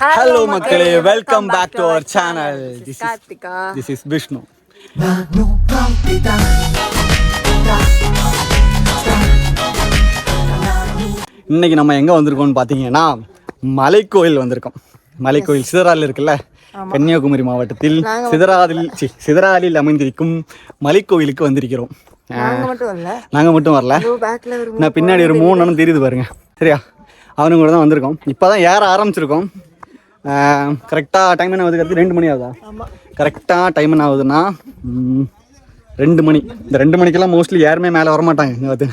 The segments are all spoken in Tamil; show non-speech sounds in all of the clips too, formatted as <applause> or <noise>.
ஹலோ மக்களே welcome back to our channel This is Karthika. This is Vishnu இன்னைக்கு நம்ம எங்க வந்திருக்கோம்னு பாத்தீங்கன்னா மலைக்கோயில் வந்திருக்கோம். மலைக்கோயில் சிதறாலில் இருக்குல்ல? கன்னியாகுமரி மாவட்டத்தில் சிதறாலில் சி, சிதறாலில் அமைந்திருக்கும் மலைக்கோயிலுக்கு வந்திருக்கிறோம். நாங்க மட்டும் இல்ல நாங்க மட்டும் வரல. நான் பின்னாடி ஒரு மூணு அண்ணன் தெரியுது பாருங்க. சரியா? அவனுங்க கூட தான் வந்திருக்கோம். இப்போ தான் ஏற ஆரம்பிச்சிருக்கோம். கரெக்டாக டைம் என்ன ஆகுது ரெண்டு மணி ஆகுதா? கரெக்டாக டைம் என்ன ஆகுதுன்னா ரெண்டு மணி. இந்த ரெண்டு மணிக்கெல்லாம் மோஸ்ட்லி யாருமே மேலே வரமாட்டாங்க இங்கே பார்த்து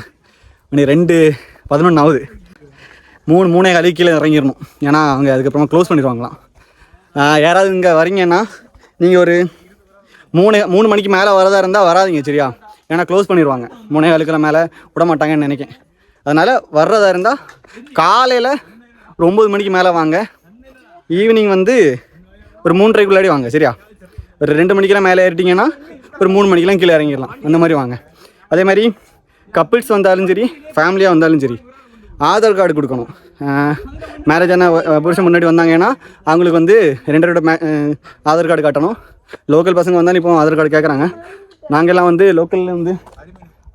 மணி ரெண்டு பதினொன்று ஆகுது. மூணு மூணே காலி கீழே இறங்கிடணும். ஏன்னா அவங்க அதுக்கப்புறமா க்ளோஸ் பண்ணிடுவாங்களாம். யாராவது இங்கே வரீங்கன்னா நீங்கள் ஒரு மூணு மூணு மணிக்கு மேலே வரதா இருந்தால் வராதீங்க சரியா? ஏன்னா க்ளோஸ் பண்ணிடுவாங்க. மூணே காலுக்கெல்லாம் மேலே விட மாட்டாங்கன்னு நினைக்கிறேன். அதனால் வர்றதா இருந்தால் காலையில் ஒரு ஒம்பது மணிக்கு மேலே வாங்க. ஈவினிங் வந்து ஒரு மூன்றரைக்குள்ளாடி வாங்க சரியா? ஒரு ரெண்டு மணிக்கெல்லாம் மேலே ஏறிட்டிங்கன்னா ஒரு மூணு மணிக்கெல்லாம் கீழே இறங்கிடலாம். அந்த மாதிரி வாங்க. அதே மாதிரி கப்பிள்ஸ் வந்தாலும் சரி ஃபேமிலியாக வந்தாலும் சரி ஆதார் கார்டு கொடுக்கணும். மேரேஜ் ஆன புருஷன் முன்னாடி வந்தாங்கன்னா அவங்களுக்கு வந்து ரெண்டு ரெண்டு மே ஆதார் கார்டு காட்டணும். லோக்கல் பசங்க வந்தாலும் இப்போ ஆதார் கார்டு கேட்குறாங்க நாங்கள்லாம் வந்து லோக்கலில் வந்து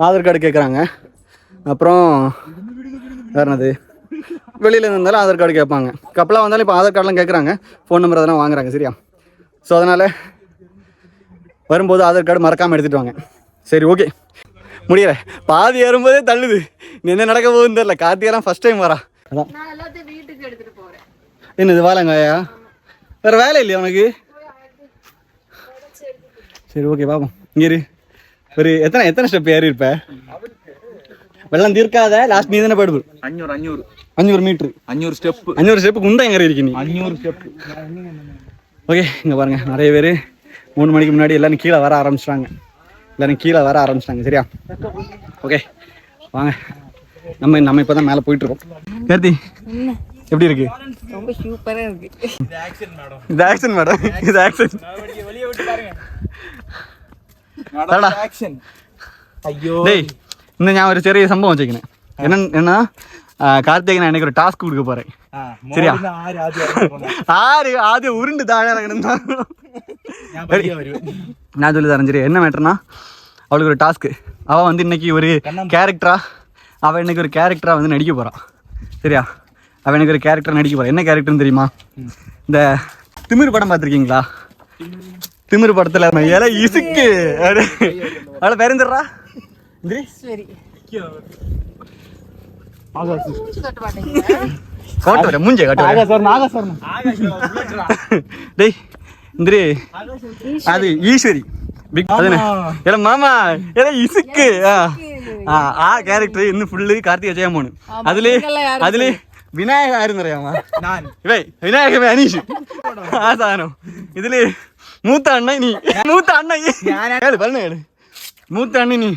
ஆதார் கார்டு கேட்குறாங்க அப்புறம் வேறு என்னது? வெளியில் இருந்தாலும் ஆதார் கார்டு கேட்பாங்க. கப்பலாக வந்தாலும் இப்போ ஆதார் கார்டெலாம் கேட்குறாங்க. ஃபோன் நம்பர் அதெல்லாம் வாங்குறாங்க சரியா? ஸோ அதனால் வரும்போது ஆதார் கார்டு மறக்காமல் எடுத்துகிட்டு வாங்க. சரி ஓகே முடியல. பாதி ஏறும்போதே தள்ளுது. நீ என்ன நடக்க போகுதுன்னு தெரியல. கார்த்திகெல்லாம் ஃபஸ்ட் டைம் வரா. அதான். நான் எல்லாத்தையும் வீட்டுக்கு எடுத்துட்டு போறேன். என்னது வாழங்காயா வேறு வேலை இல்லையா உனக்கு? சரி ஓகே பாப்போம். இங்கே இரு. ஒரு எத்தனை எத்தனை ஸ்டெப் ஏறி இருப்ப வெள்ளம் தீர்க்காத லாஸ்ட் நீ தானே போயிடுது അഞ്ഞൂറ് അഞ്ഞൂറ് அஞ்சூறு மீட்ரு അഞ്ഞൂറ് സ്റ്റെപ്പ് அஞ்சூறு ஸ்டெப்புக்கு உண்டா எங்கே இருக்கு நீ അഞ്ഞൂറ് സ്റ്റെപ്പ് ஓகே இங்கே பாருங்க நிறைய பேர் மூணு மணிக்கு முன்னாடி எல்லாரும் கீழே வர ஆரம்பிச்சிட்டாங்க எல்லாரும் கீழே வர ஆரம்பிச்சிட்டாங்க சரியா ஓகே வாங்க நம்ம நம்ம இப்போ தான் மேலே போயிட்டு இருக்கோம் கார்த்தி எப்படி இருக்கு ரொம்ப சூப்பரா இருக்கு இது ஆக்ஷன் மேடம் இது ஆக்ஷன் அடடா. ആക്ഷൻ അയ്യോ டேய் ഇന്ന് ഞാൻ ഒരു ചെറിയ സംഭവം വെച്ചേക്കണേ. എന്നാ എന്നാ? കാർത്തിക് എനിക്ക് ഒരു ടാസ്ക് കൊടുക്ക പറയും ശരിയാ? ആര് ആദ്യം ഉരുണ്ട് താഴെ ഞാൻ சொல்லி தரேன் சரி என்ன மேட்டர்னா அவளுக்கு ஒரு டாஸ்க்கு அவள் வந்து இன்னைக்கு ஒரு கேரக்டரா அவள் இன்னைக்கு ஒரு கேரக்டரா வந்து நடிக்க போகிறான் சரியா அவள் எனக்கு ஒரு கேரக்டர் நடிக்க போகிறான் என்ன கேரக்டர்னு தெரியுமா இந்த திமிர் படம் பார்த்துருக்கீங்களா திமிர் படத்தில் இலை இசுக்கு அவளை பெருந்துடுறா அது ஈஸ்வரி பிக் அதுனே இல்ல மாமா இல்ல இசுக்கு ஆ ஆ, ஆ கேரக்டர் இன்னும் ஃபுல்லு கார்த்திகை ஜெயமோனு அதுல நீங்கெல்லாம் யாரு அதுல விநாயக ஆயிருந்தறியாமா ഞാൻ இவை விநாயகமே அனீஷ் ஆ சாதனம் இதுல மூத்த அண்ணன் நீ மூத்த அண்ணன் ஏழு பண்ணு ஏழு மூத்த அண்ணன் நீ ரெண்டாவது அண்ணன் நீ നീ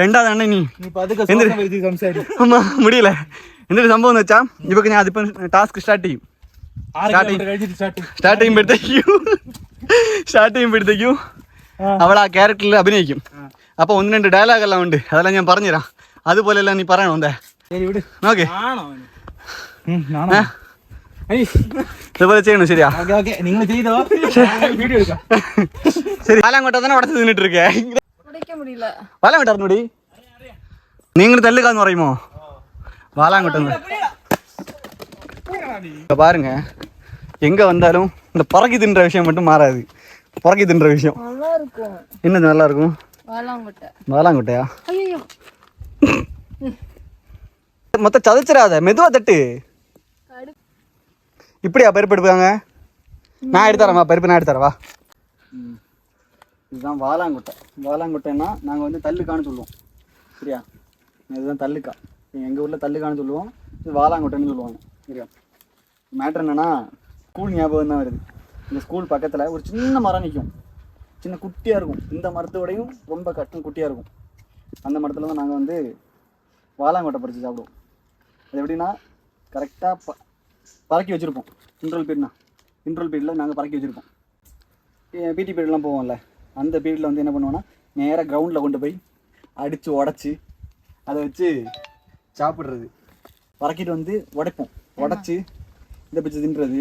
രണ്ടാതാണ് ഇനി. <laughs> മുടിയില്ലേ? എന്തൊരു സംഭവം എന്ന് വെച്ചാൽ ഇപ്പൊ ഞാൻ അതിപ്പം ടാസ്ക് സ്റ്റാർട്ട് ചെയ്യും. സ്റ്റാർട്ട് ചെയ്യുമ്പോഴത്തേക്കും സ്റ്റാർട്ട് ചെയ്യുമ്പോഴത്തേക്കും അവൾ ആ ക്യാരക്ടറിൽ അഭിനയിക്കും. അപ്പൊ ഒന്ന് രണ്ട് ഡയലോഗ് എല്ലാം ഉണ്ട്. അതെല്ലാം ഞാൻ പറഞ്ഞുതരാം. അതുപോലെ എല്ലാം നീ പറയണോ എന്താ? ഓക്കെ ഇതുപോലെ ചെയ്യണം? ശരിയാ? നിങ്ങൾ ചെയ്തോ? ശരി. ആലാങ്കോട്ടെ തന്നെ അവിടെ നിന്നിട്ടിരിക്കേ. முடியல. பாலாங்கோட்டை முடி நீங்களும் தள்ளுக்கான்னு வரையுமோ? பாலாங்கோட்டை இங்க பாருங்க. எங்க வந்தாலும் இந்த பறக்கி தின்ற விஷயம் மட்டும் மாறாது. பறக்கி தின்ற விஷயம். என்னது நல்லா இருக்கும் ஐயோ மொத்தம் சதைச்சிடாத. மெதுவா தட்டு. இப்படியா பருப்பு எடுப்பாங்க நான் எடுத்து தரேன் வா. பருப்பு நான் எடுத்து தரேன் வா. இதுதான் வாலாங்குட்டை. வாலாங்குட்டைன்னா நாங்கள் வந்து தள்ளுக்கான்னு சொல்லுவோம். சரியா? இதுதான் தள்ளுக்கா. எங்கள் ஊரில் தள்ளுக்கான்னு சொல்லுவோம். இது வாலாங்குட்டைன்னு சொல்லுவாங்க. சரியா? மேட்ரு என்னன்னா ஸ்கூல் ஞாபகம் தான் வருது. இந்த ஸ்கூல் பக்கத்தில் ஒரு சின்ன மரம் நிற்கும் சின்ன குட்டியாக இருக்கும். இந்த மரத்தோடையும் ரொம்ப கஷ்டம் குட்டியாக இருக்கும். அந்த மரத்தில் தான் நாங்கள் வந்து வாலாங்கொட்டை பறித்து சாப்பிடுவோம். அது எப்படின்னா கரெக்டாக ப பறக்கி வச்சுருப்போம். இன்ட்ரோல் பீரியட்னா இன்ட்ரல் பீரியடில் நாங்கள் பறக்கி வச்சுருப்போம். பிடி பீரியட்லாம் போவோம்ல. அந்த பீரியடில் வந்து என்ன பண்ணுவோன்னா நேராக கிரவுண்டில் கொண்டு போய் அடித்து உடச்சி அதை வச்சு சாப்பிட்றது. பறக்கிட்டு வந்து உடைப்போம். உடச்சி இதை பிச்சு தின்றது.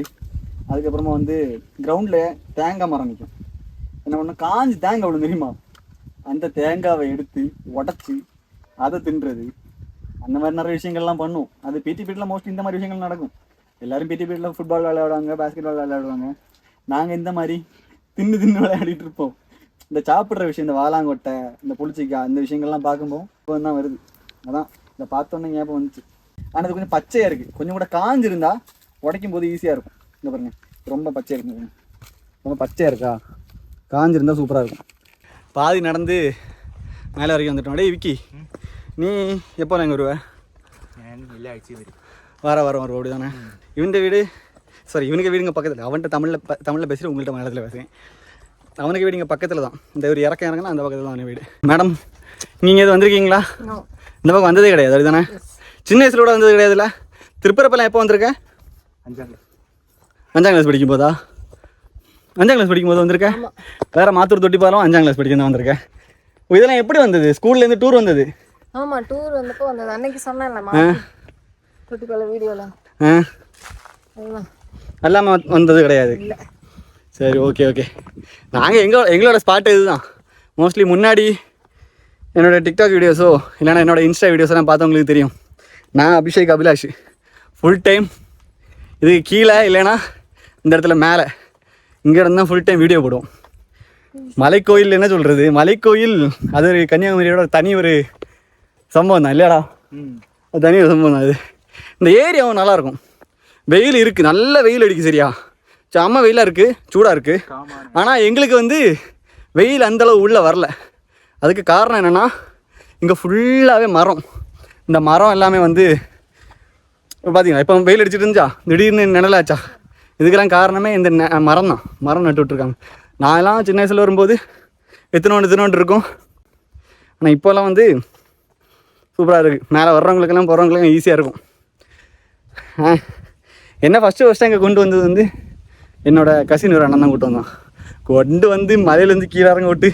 அதுக்கப்புறமா வந்து கிரவுண்டில் தேங்காய் மரம் நிற்கும் என்ன பண்ண காஞ்சி தேங்காய் அவ்வளோ தெரியுமா? அந்த தேங்காவை எடுத்து உடச்சி அதை தின்றது. அந்த மாதிரி நிறைய விஷயங்கள்லாம் பண்ணும் அது பிடி பீரியடில் மோஸ்ட்லி இந்த மாதிரி விஷயங்கள் நடக்கும். எல்லாரும் பிடி பீரியடில் ஃபுட்பால் விளையாடுவாங்க பாஸ்கெட் பால் விளையாடுவாங்க நாங்கள் இந்த மாதிரி தின்னு தின்னு விளையாடிட்டு இருப்போம். இந்த சாப்பிட்ற விஷயம் இந்த வாலாங்கொட்டை இந்த புளிச்சிக்காய் இந்த விஷயங்கள்லாம் பார்க்கும்போது இப்போ தான் வருது. அதான் இதை பார்த்தோன்னே ஞாபகம் வந்துச்சு. ஆனால் இது கொஞ்சம் பச்சையாக இருக்குது கொஞ்சம் கூட காஞ்சிருந்தா உடைக்கும் போது ஈஸியாக இருக்கும். இந்த பாருங்க ரொம்ப பச்சையாக இருக்குங்க ரொம்ப பச்சையாக இருக்கா? காஞ்சிருந்தா சூப்பராக இருக்கும். பாதி நடந்து மேலே வரைக்கும் வந்துட்டோம். அடே விக்கி நீ எப்போ நாங்கள் வருவேன் வர வர வரும் அப்படி தானே இவன் வீடு சாரி இவனுக்கு வீடுங்க பக்கத்தில் அவன்கிட்ட தமிழில் தமிழில் பேசுகிறேன் உங்கள்கிட்ட மலையாளத்தில் பேசுகிறேன் அவனுக்கு வீடு இங்கே பக்கத்தில் தான். இந்த ஒரு இறக்கம் இறங்கினா அந்த பக்கத்தில் தான் அவன் வீடு. மேடம் நீங்கள் இது வந்திருக்கீங்களா? இந்த பக்கம் வந்ததே கிடையாது அதுதானே சின்ன வயசுல கூட வந்தது கிடையாதுல்ல? திருப்பரப்பெல்லாம் எப்போ வந்திருக்கேன் அஞ்சாம் கிளாஸ் அஞ்சாம் கிளாஸ் படிக்கும் போதா? அஞ்சாம் கிளாஸ் படிக்கும் போது வந்திருக்கேன் வேறு மாத்தூர் தொட்டி பாலம் அஞ்சாம் கிளாஸ் படிக்க தான் வந்திருக்கேன் இதெல்லாம் எப்படி வந்தது? ஸ்கூல்லேருந்து டூர் வந்தது? ஆமாம் டூர் வந்தப்போ வந்தது. அன்னைக்கு சொன்னேன் தொட்டி பாலம் வீடியோவில் ஆ. அல்லாமல் வந்தது கிடையாது. இல்லை. சரி ஓகே ஓகே நாங்கள் எங்க எங்களோட ஸ்பாட் இதுதான். மோஸ்ட்லி முன்னாடி என்னோட டிக்டாக் வீடியோஸோ இல்லைன்னா என்னோட இன்ஸ்டா வீடியோஸ்லாம் பார்த்தவங்களுக்கு தெரியும். நான் அபிஷேக் அபிலாஷ். ஃபுல் டைம் இதுக்கு கீழே இல்லைன்னா இந்த இடத்துல மேலே. இங்கே இருந்தால் ஃபுல் டைம் வீடியோ போடுவோம். மலைக்கோயில் என்ன சொல்கிறது மலைக்கோயில் அது ஒரு கன்னியாகுமரியோட தனி ஒரு சம்பவம் தான் இல்லையாடா? அது தனி ஒரு சம்பவம் தான் அது. இந்த ஏரியாவும் நல்லாயிருக்கும். வெயில் இருக்குது நல்ல வெயில் அடிக்கு சரியா? செம்ம வெயிலாக இருக்குது சூடாக இருக்குது ஆனால் எங்களுக்கு வந்து வெயில் அந்தளவு உள்ளே வரல. அதுக்கு காரணம் என்னென்னா இங்கே ஃபுல்லாகவே மரம். இந்த மரம் எல்லாமே வந்து பார்த்தீங்களா இப்போ வெயில் அடிச்சிட்டு இருந்துச்சா? திடீர்னு நிழலாச்சா இதுக்கெல்லாம் காரணமே இந்த நெ- மரம் தான் மரம் நட்டு விட்ருக்காங்க நான்லாம் சின்ன வயசில் வரும்போது எத்தனோண்டு எத்தனோண்டு இருக்கும். ஆனால் இப்போல்லாம் வந்து சூப்பராக இருக்குது மேலே வர்றவங்களுக்கெல்லாம் போகிறவங்களுக்கெல்லாம் ஈஸியாக இருக்கும். என்ன ஃபஸ்ட்டு ஃபஸ்ட்டு இங்கே கொண்டு வந்தது வந்து என்னோட கசின் ஒரு அண்ணன் தான் கூட்டு வந்தான். கொண்டு வந்து மலையிலேருந்து கீழே இறங்க விட்டு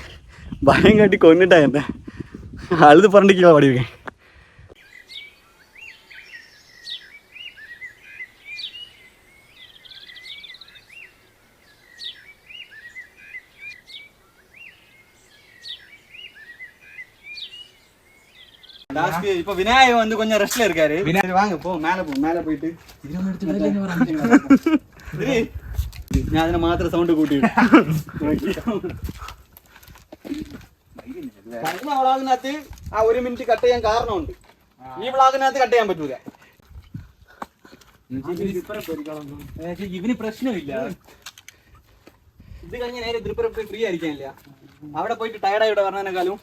பயங்காட்டி கொண்டுட்டான் என்ன. அழுது புரண்டு கீழே படிவேன் டாஸ்க்கு இப்போ விநாயகர் வந்து கொஞ்சம் ரெஸ்ட்ல இருக்காரு சரி வாங்க போ மேலே போ மேலே போயிட்டு சரி ഞാൻ അതിനെ മാത്രം സൗണ്ട് കൂട്ടി കഴിഞ്ഞ വ്ളാഗിനകത്ത് ആ ഒരു മിനിറ്റ് കട്ട് ചെയ്യാൻ കാരണമുണ്ട് ഈ വ്ളാഗിനകത്ത് കട്ട് ചെയ്യാൻ പറ്റൂല ഇവന് പ്രശ്നമില്ല ഇത് കഴിഞ്ഞ് നേരെ തിരുപ്പുറം പോയി ഫ്രീ ആയിരിക്കാനില്ല അവിടെ പോയിട്ട് ടയർഡായി ഇവിടെ പറഞ്ഞതിനേക്കാളും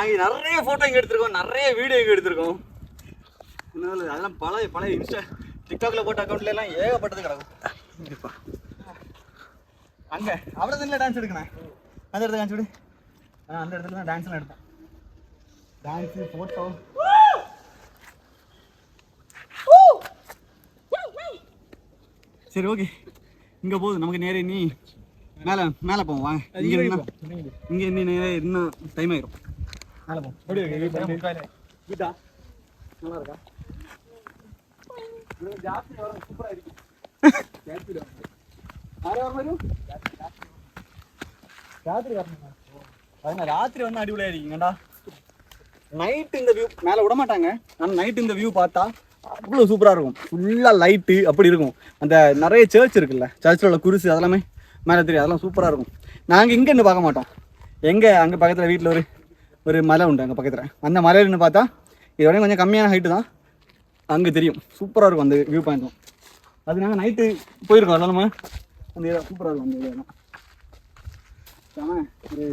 நாங்க நிறைய போட்டோ இங்க எடுத்திருக்கோம் நிறைய வீடியோ இங்க எடுத்திருக்கோம். அதனால அதெல்லாம் பழைய பழைய இன்ஸ்டா டிக்டாக்ல போட்ட அக்கௌண்ட்ல எல்லாம் ஏகப்பட்டது கிடக்கும். அங்க அவ்வளோ தானே டான்ஸ் எடுக்கணும். அந்த இடத்துல டான்ஸ் விடு. அந்த இடத்துல தான் டான்ஸ்லாம் எடுத்தேன் டான்ஸு ஃபோட்டோ சரி ஓகே இங்க போகுது நமக்கு நேரே நீ மேல மேல போவோம் வாங்க. இங்க நின்னா இங்க இன்னி நேரே இன்னும் டைம் ஆயிரும். நல்லா இருக்கா ஜாஸ்தி சூப்பராக இருக்கு ஜாஸ்தி ராத்திரி வரணும் ராத்திரி வந்து நைட் இந்த வியூ மேலே விட மாட்டாங்க. ஆனால் நைட் இந்த வியூ பார்த்தா அவ்வளோ சூப்பராக இருக்கும். ஃபுல்லாக லைட்டு அப்படி இருக்கும். அந்த நிறைய சர்ச் இருக்குல்ல சர்ச்சில் உள்ள குருசு அதெல்லாமே மேலே தெரியும். அதெல்லாம் சூப்பராக இருக்கும். நாங்கள் இங்கே பார்க்க மாட்டோம். எங்கே? அங்கே பக்கத்தில் வீட்டில் ஒரு ஒரு மலை உண்டு அங்கே பக்கத்தில். அந்த மலையில்னு பார்த்தா இதோட கொஞ்சம் கம்மியான ஹைட்டு தான். அங்கே தெரியும். சூப்பராக இருக்கும் அந்த வியூ பாயிண்ட்டும் அது நாங்கள் நைட்டு போயிருக்கோம் அதெல்லாம் நம்ம அந்த இடம் சூப்பராக இருக்கும் அந்த இடம். செம ஒரு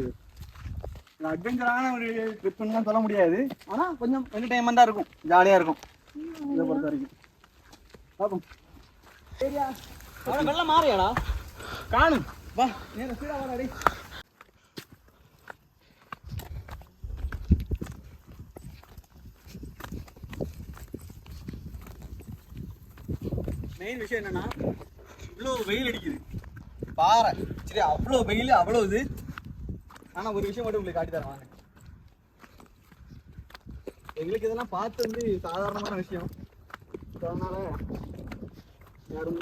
அட்வென்ச்சரான ஒரு ட்ரிப்புன்னு சொல்ல முடியாது. ஆனால் கொஞ்சம் என்டர்டைன்மெண்ட்டாக இருக்கும். ஜாலியாக இருக்கும். இதை பொறுத்த வரைக்கும். பார்ப்போம். சரியா? வெள்ளம் மாறியாடா. காணும். வா நேரம் சீடா வாடா மெயின் விஷயம் என்னன்னா இவ்வளோ வெயில் அடிக்குது. பாறை. சரி அவ்வளோ வெயில் அவ்வளோ இது. ஆனால் ஒரு விஷயம் மட்டும் உங்களுக்கு காட்டி தரேன் வாங்க. எங்களுக்கு இதெல்லாம் பார்த்து வந்து சாதாரணமான விஷயம். அதனால யாரும்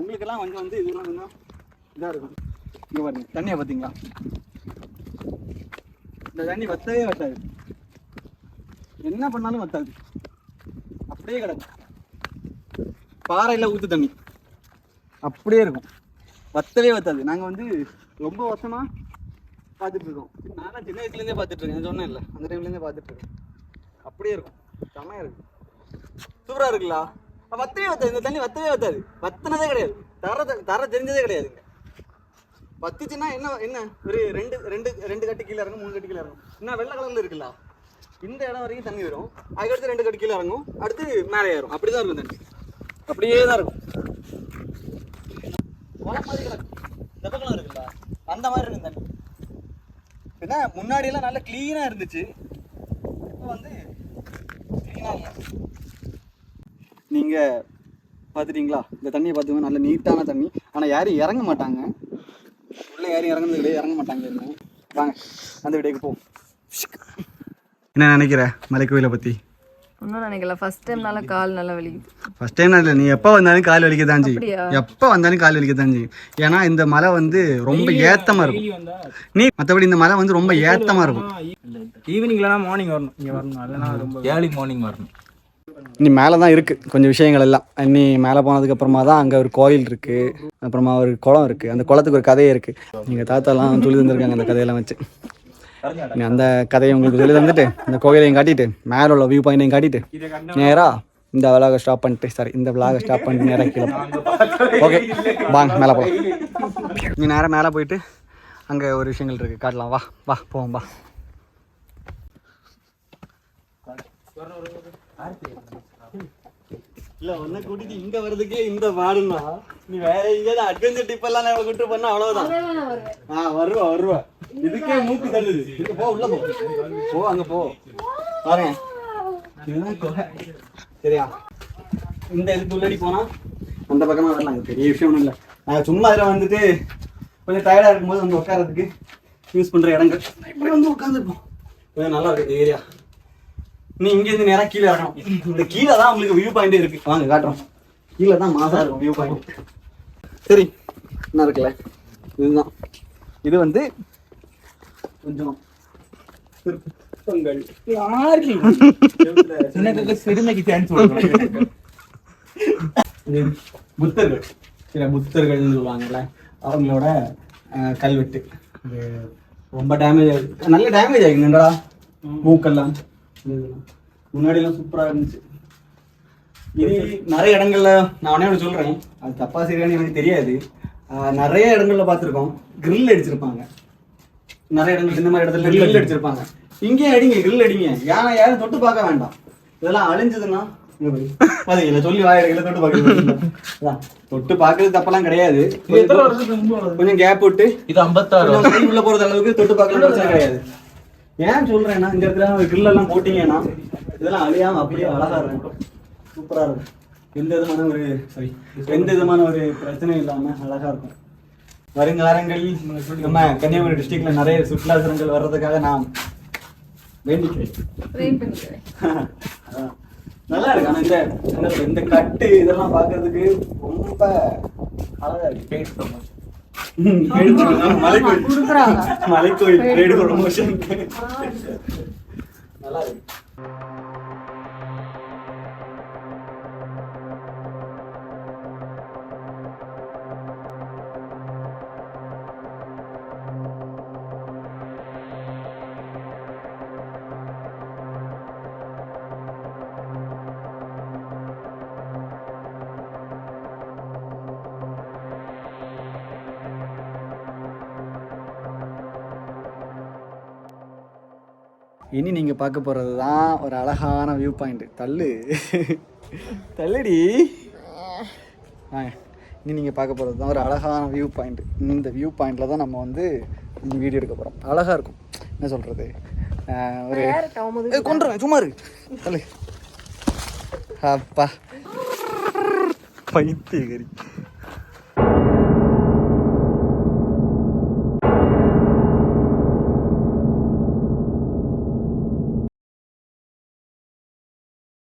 உங்களுக்கெல்லாம் கொஞ்சம் வந்து இதெல்லாம் கொஞ்சம் இதாக இருக்கும். இங்கே பாருங்க தண்ணியை பார்த்தீங்களா? இந்த தண்ணி வத்தவே வத்தாது. என்ன பண்ணாலும் வத்தாது. அப்படியே கிடக்கும் பாறையில் ஊற்று தண்ணி. அப்படியே இருக்கும். வத்தவே வத்தாது. நாங்கள் வந்து ரொம்ப வருஷமா பார்த்துட்டு இருக்கோம். நான் சின்ன வயசுலேருந்தே பார்த்துட்டு இருக்கேன். சொன்னேன் இல்லை அந்த டைம்லேருந்தே பார்த்துட்டு இருக்கேன். அப்படியே இருக்கும். செம்மையாக இருக்கு சூப்பராக இருக்குல்ல. வத்தவே வத்தாது. இந்த தண்ணி வத்தவே வத்தாது. வத்தினதே கிடையாது. தர தர தெரிஞ்சதே கிடையாதுங்க வத்துச்சுன்னா என்ன என்ன? ஒரு ரெண்டு ரெண்டு ரெண்டு கட்டு கீழே இறங்கும் மூணு கட்டு கீழே இறங்கும். என்ன வெள்ளை கலர்ல இருக்குல்ல. இந்த இடம் வரைக்கும் தண்ணி வரும். அதுக்கடுத்து ரெண்டு கட்டு கீழே இறங்கும். அடுத்து மேலே ஏறும். அப்படி தான் இருக்கும் தண்ணி. அப்படியே தான் இருக்கும். மாதிரி கிடக்கும் இருக்குல்ல அந்த மாதிரி இருக்கும் தண்ணி என்ன முன்னாடி எல்லாம் நல்லா க்ளீனாக இருந்துச்சு. இப்போ வந்து க்ளீனாக இல்லை. நீங்கள் பார்த்துட்டீங்களா இந்த தண்ணியை பார்த்துக்கோங்க நல்ல நீட்டான தண்ணி. ஆனால் யாரும் இறங்க மாட்டாங்க. உள்ளே யாரும் இறங்குறது கிடையாது இறங்க மாட்டாங்க வாங்க அந்த வீடியோக்கு போ என்ன நினைக்கிற மலை கோயிலை பற்றி ஒன்றும் நினைக்கல ஃபர்ஸ்ட் டைம்னால கால் நல்லா வலிக்குது. ஃபஸ்ட் டைம் இல்லை நீ எப்போ வந்தாலும் கால் வலிக்க தான் செய்யும்? எப்போ வந்தாலும் கால் வலிக்க தான் செய்யும் ஏன்னா இந்த மலை வந்து ரொம்ப ஏத்தமாக இருக்கும். நீ மற்றபடி இந்த மலை வந்து ரொம்ப ஏத்தமாக இருக்கும். ஈவினிங் இல்லைனா மார்னிங் வரணும். இங்கே வரணும். இல்லைனா ரொம்ப ஏர்லி மார்னிங் வரணும். இனி மேலே தான் இருக்குது கொஞ்சம் விஷயங்கள் எல்லாம். இனி மேலே போனதுக்கப்புறமா தான் அங்கே ஒரு கோயில் இருக்குது அப்புறமா ஒரு குளம் இருக்குது அந்த குளத்துக்கு ஒரு கதையே இருக்குது எங்கள் தாத்தாலாம் சொல்லி தந்திருக்காங்க அந்த கதையெல்லாம் வச்சு. அந்த கதையை உங்களுக்கு சொல்லி தந்துட்டு இந்த கோயிலையும் காட்டிட்டு மேலே உள்ள வியூ பாயிண்டையும் காட்டிட்டு நேராக இந்த விலாக ஸ்டாப் பண்ணிட்டு சாரி இந்த விலாக ஸ்டாப் பண்ணிட்டு நேராக கீழே ஓகே வாங்க மேலே போகலாம் நீ நேராக மேலே போயிட்டு அங்கே ஒரு விஷயங்கள் இருக்குது காட்டலாம். வா வா போவோம் வா. இல்ல உன்னை கூட்டிட்டு இங்க வர்றதுக்கே இந்த பாடுனா நீ வேற எங்கேயாவது அட்வென்ச்சர் டிப் எல்லாம் நம்ம கூட்டு பண்ணா அவ்வளவுதான். ஆ வருவா வருவா. இதுக்கே மூக்கு தள்ளுது. இங்க போ உள்ள போ. போ அங்க போ. பாருங்க இதுதான் குகை சரியா? இந்த இதுக்கு உள்ளடி போனா அந்த பக்கமா வரலாம். பெரிய விஷயம் ஒன்றும் இல்லை. நான் சும்மா அதில் வந்துட்டு கொஞ்சம் டயர்டாக இருக்கும்போது வந்து உட்காரதுக்கு யூஸ் பண்ணுற இடங்கள். இப்படி வந்து உட்காந்துருப்போம் கொஞ்சம் நல்லா இருக்கு ஏரியா நீ இங்க இருந்து நேரா கீழே இறங்கணும். இந்த கீழே தான் உங்களுக்கு வியூ பாயிண்ட் இருக்கு. வாங்க காட்டுறோம். கீழே தான் மாசா இருக்கும் வியூ பாயிண்ட் சரி என்ன இருக்குல்ல? இதுதான். இது வந்து கொஞ்சம் திருப்பங்கள். எனக்கு சிறுமைக்கு சான்ஸ் புத்தர்கள் சில புத்தர்கள்னு சொல்லுவாங்கல்ல அவங்களோட கல்வெட்டு. இது ரொம்ப டேமேஜ் ஆகுது நல்ல டேமேஜ் ஆகிடுங்கடா மூக்கெல்லாம் இதெல்லாம். முன்னாடிலாம் சூப்பராக இருந்துச்சு. இது நிறைய இடங்கள்ல நான் உடனே ஒன்று சொல்கிறேன் அது தப்பா சரியானு எனக்கு தெரியாது. நிறைய இடங்கள்ல பார்த்துருக்கோம். grill அடிச்சிருப்பாங்க. நிறைய இடங்கள் இந்த மாதிரி இடத்துல grill அடிச்சிருப்பாங்க. இங்கேயும் அடிங்க grill அடிங்க. யானை யாரும் தொட்டு பார்க்க வேண்டாம். இதெல்லாம் அழிஞ்சதுன்னா சொல்லி வாயில தொட்டு பார்க்க தொட்டு பார்க்கறது தப்பெல்லாம் கிடையாது. கொஞ்சம் கேப் விட்டு இது ஐம்பத்தாறு உள்ள போறது அளவுக்கு தொட்டு பிரச்சனை கிடையாது. ஏன் சொல்றேன்னா இந்த இடத்துல grill எல்லாம் போட்டீங்கன்னா இதெல்லாம் அழியாம அப்படியே அழகா இருக்கும். சூப்பரா இருக்கும். எந்த விதமான ஒரு சாரி எந்த விதமான ஒரு பிரச்சனையும் இல்லாம அழகா இருக்கும். வருங்காலங்களில் நம்ம கன்னியாகுமரி டிஸ்ட்ரிக்ட்ல நிறைய சுற்றுலா தலங்கள் வர்றதுக்காக நான் வேண்டிக்கிறேன். <laughs> நல்லா இருக்கு. ஆனா இந்த இந்த கட்டு இதெல்லாம் பார்க்கிறதுக்கு ரொம்ப அழகா இருக்கு. மலைக்கோயில். மலைக்கோயில். நல்லா இருக்கு இனி நீங்கள் பார்க்க போகிறது தான் ஒரு அழகான வியூ பாயிண்ட் தள்ளு. தள்ளுடி. இனி நீங்கள் பார்க்க போகிறது தான் ஒரு அழகான வியூ பாயிண்ட் இந்த வியூ பாயிண்டில் தான் நம்ம வந்து வீடியோ எடுக்க போகிறோம் அழகாக இருக்கும். என்ன சொல்கிறது ஒரு கொன்றுவேன் சும்மா இரு. தள்ளு. அப்பா. பைத்தியகரி